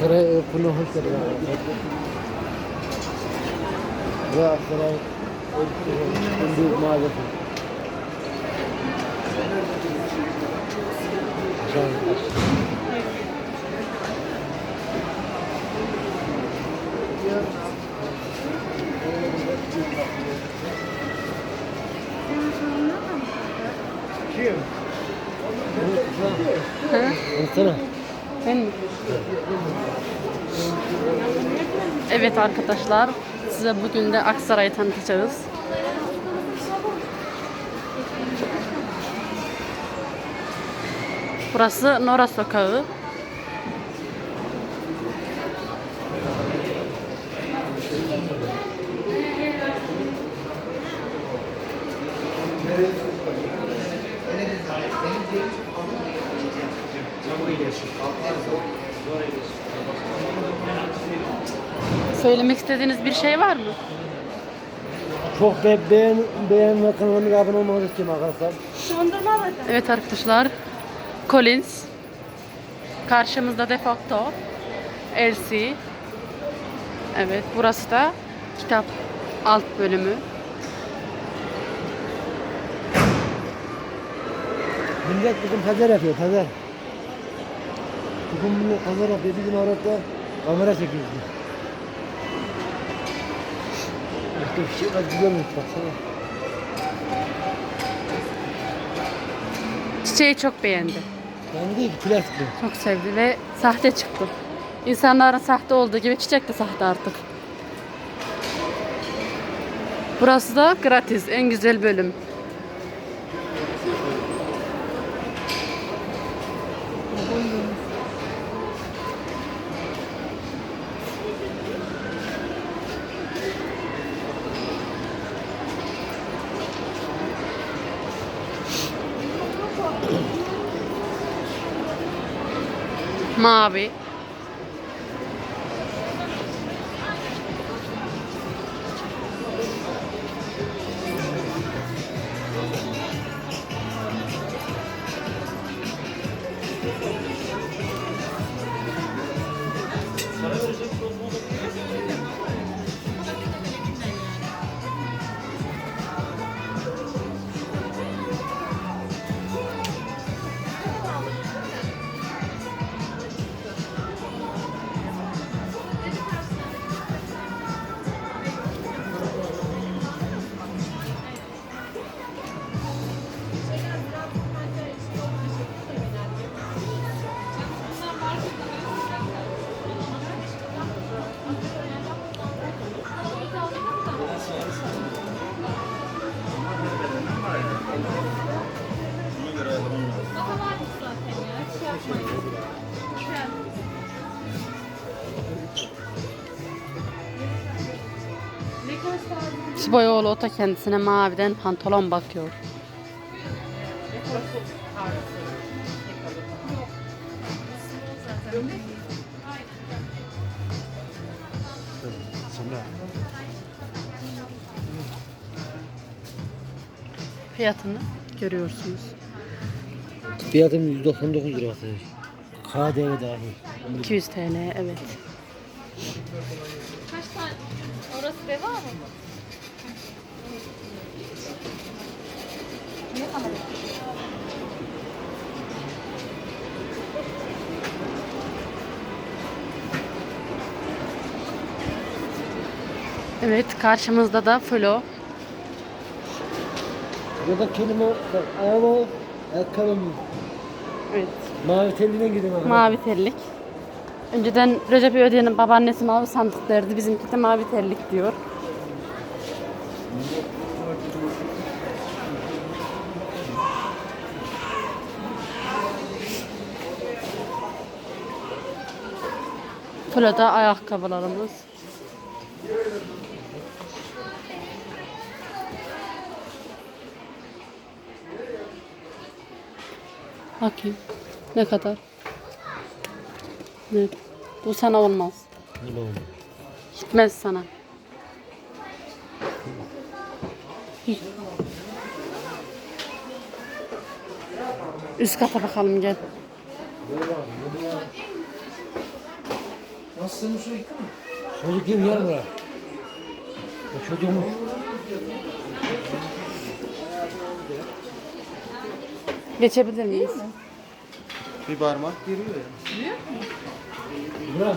Aksaray Örpü'ne hoş geldin arkadaşlar. Ve Aksaray Örpü'nün en büyük mağazası. Güzel. Kim? Baksana. Ben mi? Evet arkadaşlar, size bugün de Aksaray'ı tanıtacağız. Burası Nora Sokağı. Söylemek istediğiniz bir şey var mı? Çok be beğen, beğen ve kanalıma abone olmanızı istiyorum arkadaşlar. Evet arkadaşlar, Collins. Karşımızda Defacto. Elsie. Evet, burası da kitap alt bölümü. Millet bugün pazar yapıyor, pazar. Millet pazar yapıyor, bizim orada kamera çekiyoruz. İşte bir şey var, güzelmiş baksana. Çiçeği çok beğendi. Ben değil, plastik. Çok sevdi ve sahte çıktı. İnsanların sahte olduğu gibi çiçek de sahte artık. Burası da gratis, en güzel bölüm. Mavi. Siboyoğlu o da kendisine maviden pantolon bakıyor. Fiyatını görüyorsunuz. Fiyatım 199 lira. KDV dahil. 200 TL evet. Kaç tane? Orası deva mı? Evet karşımızda da Flo. Ya da kelime ayağıma ayakkabım Evet. Mavi telliğine gidiyorum arkadaş. Mavi terlik. Önceden Recep İvedik'in babaannesi mavi sandık derdi. Bizimki de mavi terlik diyor. Flo'da ayakkabılarımız. Bakayım. Ne kadar? Ne? Bu sana olmaz. Ne oldu? Gitmez sana. Üst kata bakalım gel. Nasıl su yıktı mı? Çocuk gibi yer bura. Bu çocuğumuz. Geçebilir miyiz? Bir parmak giriyor ya. Bura.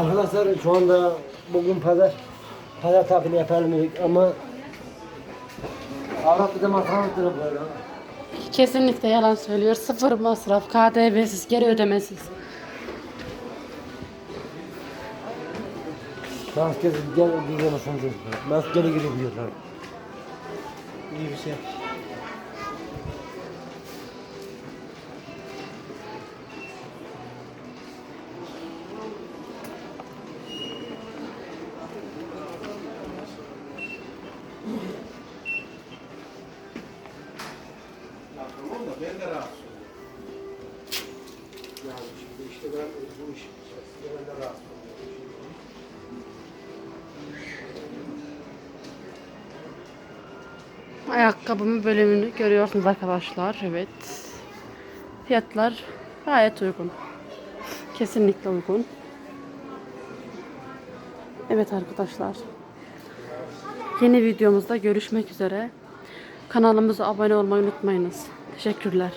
Arkadaşlar şu anda bugün pazar. Pazar tatili yapalım dedik ama Avrat bize masraf böyle. Kesinlikle yalan söylüyor. Sıfır masraf, KDV'siz, geri ödemesiz. Maskesiz gel diyemezsin diyor. Maskeli girebiliyorlar. İyi bir şey. De rahatsız oluyorum. Yani şimdi işte ben bu iş içerisinde ben de rahatsız oluyorum. Ayakkabımı bölümünü görüyorsunuz arkadaşlar. Evet. Fiyatlar gayet uygun. Kesinlikle uygun. Evet arkadaşlar. Yeni videomuzda görüşmek üzere. Kanalımıza abone olmayı unutmayınız. Teşekkürler.